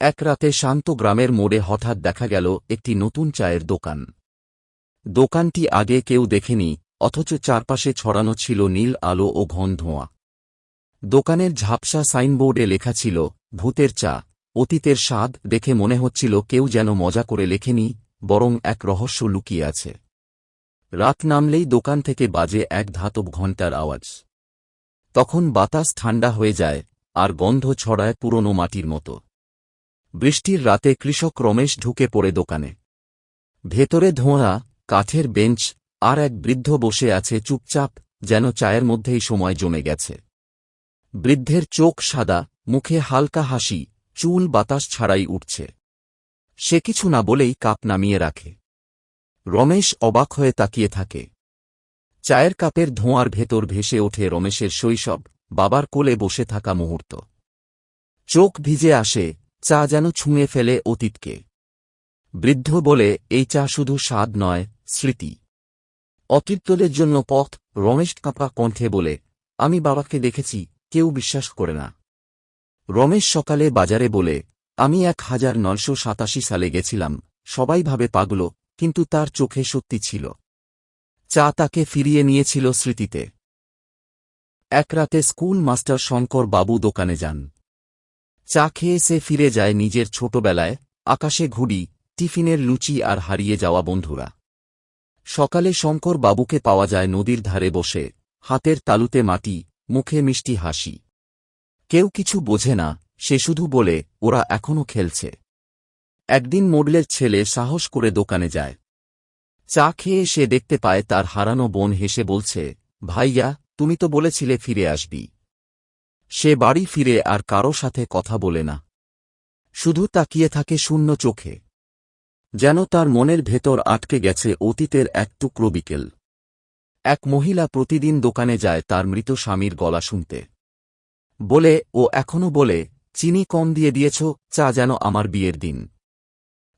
এক রাতে শান্ত গ্রামের মোড়ে হঠাৎ দেখা গেল একটি নতুন চায়ের দোকান। দোকানটি আগে কেউ দেখেনি, অথচ চারপাশে ছড়ানো ছিল নীল আলো ও ঘন ধোঁয়া। দোকানের ঝাপসা সাইনবোর্ডে লেখা ছিল, ভূতের চা। অতীতের স্বাদ দেখে মনে হচ্ছিল কেউ যেন মজা করে লেখেনি, বরং এক রহস্য লুকিয়ে আছে। রাত নামলেই দোকান থেকে বাজে এক ধাতব ঘণ্টার আওয়াজ। তখন বাতাস ঠান্ডা হয়ে যায়, আর গন্ধ ছড়ায় পুরনো মাটির মতো। বৃষ্টির রাতে কৃষক রমেশ ঢুকে পড়ে দোকানে। ভেতরে ধোঁয়া, কাঠের বেঞ্চ, আর এক বৃদ্ধ বসে আছে চুপচাপ, যেন চায়ের মধ্যেই সময় জমে গেছে। বৃদ্ধের চোখ সাদা, মুখে হালকা হাসি, চুল বাতাস ছাড়াই উঠছে। সে কিছু না বলেই কাপ নামিয়ে রাখে। রমেশ অবাক হয়ে তাকিয়ে থাকে। চায়ের কাপের ধোঁয়ার ভেতর ভেসে ওঠে রমেশের শৈশব, বাবার কোলে বসে থাকা মুহূর্ত। চোখ ভিজে আসে চা যেন ছুঁয়ে ফেলে অতীতকে। বৃদ্ধ বলে, এই চা শুধু স্বাদ নয়, স্মৃতি। অতীতদের জন্য পথ, রমেশ কাঁপা কণ্ঠে বলে, আমি বাবাকে দেখেছি, কেউ বিশ্বাস করে না। রমেশ সকালে বাজারে বলে, আমি এক হাজার নয়শো সাতাশি সালে গেছিলাম, সবাই ভাবে পাগল, কিন্তু তার চোখে সত্যি ছিল। চা তাকে ফিরিয়ে নিয়েছিল স্মৃতিতে। এক রাতে স্কুল মাস্টার শঙ্কর বাবু দোকানে যান। চা খেয়ে সে ফিরে যায় নিজের ছোটবেলায়, আকাশে ঘুড়ি, টিফিনের লুচি আর হারিয়ে যাওয়া বন্ধুরা। সকালে শঙ্কর বাবুকে পাওয়া যায় নদীর ধারে বসে, হাতের তালুতে মাটি, মুখে মিষ্টি হাসি। কেউ কিছু বোঝে না, সে শুধু বলে, ওরা এখনও খেলছে। একদিন মোডলের ছেলে সাহস করে দোকানে যায়। চা খেয়ে সে দেখতে পায় তার হারানো বোন হেসে বলছে, ভাইয়া, তুমি তো বলেছিলে ফিরে আসবি। সে বাড়ি ফিরে আর কারও সাথে কথা বলে না। শুধু তাকিয়ে থাকে শূন্য চোখে। যেন তার মনের ভেতর আটকে গেছে অতীতের এক টুকরো বিকেল। এক মহিলা প্রতিদিন দোকানে যায় তার মৃত স্বামীর গলা শুনতে। বলে, ও এখনও বলে, চিনি কম দিয়ে দিয়েছ, চা যেন আমার বিয়ের দিন।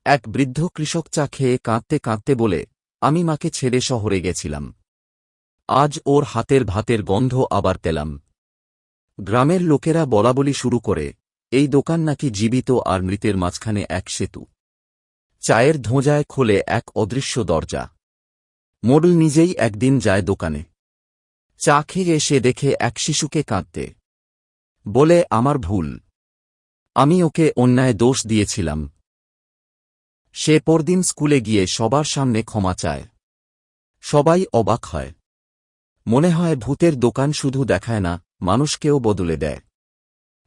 এক বৃদ্ধ কৃষক চা খেয়ে কাঁদতে কাঁদতে বলে, আমি মাকে ছেড়ে শহরে গেছিলাম। আজ ওর হাতের ভাতের গন্ধ আবার পেলাম। গ্রামের লোকেরা বলাবলি শুরু করে, এই দোকান নাকি জীবিত আর মৃতের মাঝখানে এক সেতু। চায়ের ধোঁজায় খোলে এক অদৃশ্য দরজা। মোডল নিজেই একদিন যায় দোকানে। চা খেয়ে সে দেখে এক শিশুকে কাঁদতে। বলে, আমার ভুল। আমি ওকে অন্যায় দোষ দিয়েছিলাম। সে পরদিন স্কুলে গিয়ে সবার সামনে ক্ষমা চায়। সবাই অবাক হয়। মনে হয় ভূতের দোকান শুধু দেখায় না মানুষকেও বদলে দেয়।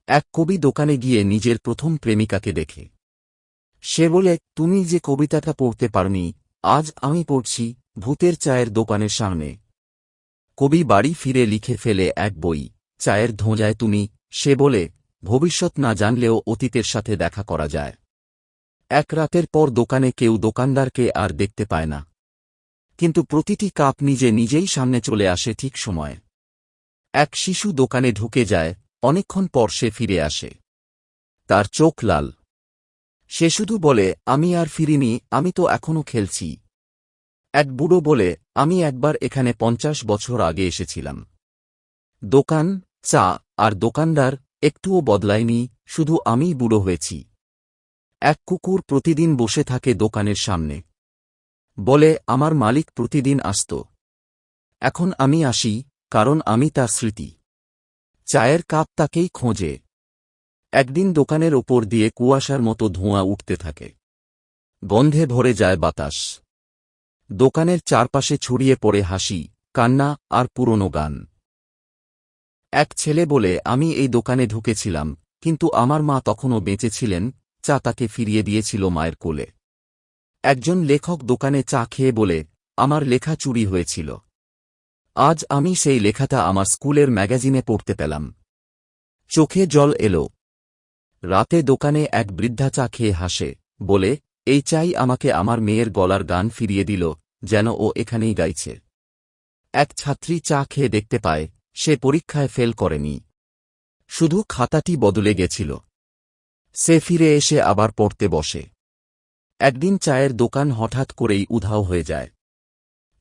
এক কবি দোকানে গিয়ে নিজের প্রথম প্রেমিকাকে দেখে। সে বলে, তুমি যে কবিতাটা পড়তে পারনি, আজ আমি পড়ছি ভূতের চায়ের দোকানের সামনে। কবি বাড়ি ফিরে লিখে ফেলে এক বই, চায়ের ধোঁজায় তুমি সে বলে, ভবিষ্যৎ না জানলেও অতীতের সাথে দেখা করা যায়। এক রাতের পর দোকানে কেউ দোকানদারকে আর দেখতে পায় না। কিন্তু প্রতিটি কাপ নিজে নিজেই সামনে চলে আসে ঠিক সময়। এক শিশু দোকানে ঢুকে যায়, অনেকক্ষণ পর সে ফিরে আসে। তার চোখ লাল। সে শুধু বলে, আমি আর ফিরিনি, আমি তো এখনও খেলছি। এক বুড়ো বলে, আমি একবার এখানে পঞ্চাশ বছর আগে এসেছিলাম। দোকান, চা আর দোকানদার একটুও বদলায়নি, শুধু আমিই বুড়ো হয়েছি। এক কুকুর প্রতিদিন বসে থাকে দোকানের সামনে। বলে, আমার মালিক প্রতিদিন আসত। এখন আমি আসি কারণ আমি তার স্মৃতি। চায়ের কাপ তাকেই খোঁজে। একদিন দোকানের ওপর দিয়ে কুয়াশার মতো ধোঁয়া উঠতে থাকে। গন্ধে ভরে যায় বাতাস। দোকানের চারপাশে ছড়িয়ে পড়ে হাসি, কান্না আর পুরনো গান। এক ছেলে বলে, আমি এই দোকানে ঢুকেছিলাম, কিন্তু আমার মা তখনও বেঁচেছিলেন, চা তাকে ফিরিয়ে দিয়েছিল মায়ের কোলে। একজন লেখক দোকানে চা খেয়ে বলে, আমার লেখা চুরি হয়েছিল। আজ আমি সেই লেখাটা আমার স্কুলের ম্যাগাজিনে পড়তে পেলাম। চোখে জল এলো। রাতে দোকানে এক বৃদ্ধা চা খেয়ে হাসে, বলে, এই চাই আমাকে আমার মেয়ের গলার গান ফিরিয়ে দিল, যেন ও এখানেই গাইছে। এক ছাত্রী চা খেয়ে দেখতে পায়, সে পরীক্ষায় ফেল করেনি। শুধু খাতাটি বদলে গেছিল। সে ফিরে এসে আবার পড়তে বসে। একদিন চায়ের দোকান হঠাৎ করেই উধাও হয়ে যায়।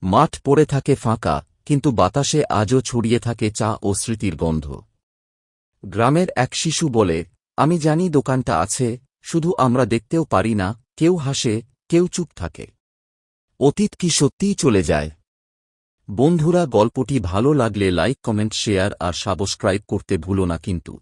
মাঠ পড়ে থাকে ফাঁকা কিন্তু বাতাসে আজও ছড়িয়ে থাকে চা ও স্মৃতির গন্ধ। গ্রামের এক শিশু বলে, আমি জানি দোকানটা আছে, শুধু আমরা দেখতেও পারি না, কেউ হাসে, কেউ চুপ থাকে। অতীত কি সত্যিই চলে যায়? বন্ধুরা, গল্পটি ভালো লাগলে লাইক, কমেন্ট, শেয়ার আর সাবস্ক্রাইব করতে ভুলো না কিন্তু।